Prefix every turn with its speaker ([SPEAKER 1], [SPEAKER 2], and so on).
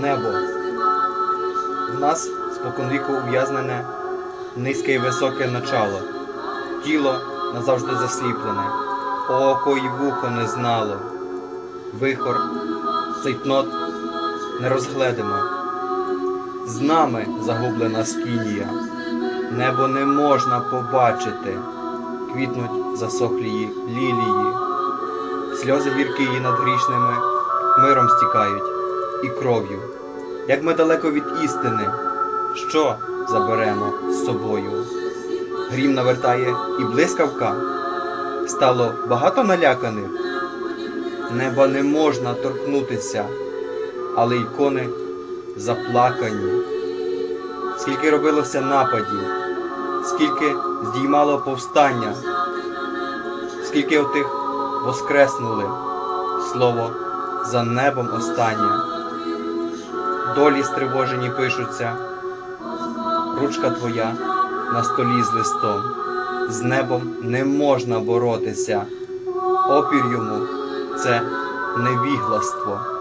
[SPEAKER 1] небо. В нас споконвіку ув'язнене низьке і високе начало, тіло назавжди засліплене, око й вухо не знало, вихор, цейтнот не розгледимо. З нами загублена скінія, небо не можна побачити, квітнуть засохлі лілії, сльози гіркі її над грішними миром стікають і кров'ю. Як ми далеко від істини, що заберемо з собою? Грім навертає і блискавка. Стало багато наляканих. Неба не можна торкнутися, але ікони заплакані. Скільки робилося нападів, скільки здіймало повстання, скільки отих воскреснули, слово за небом останнє. Долі стривожені пишуться, ручка твоя на столі з листом. З небом не можна боротися, опір йому це невігластво.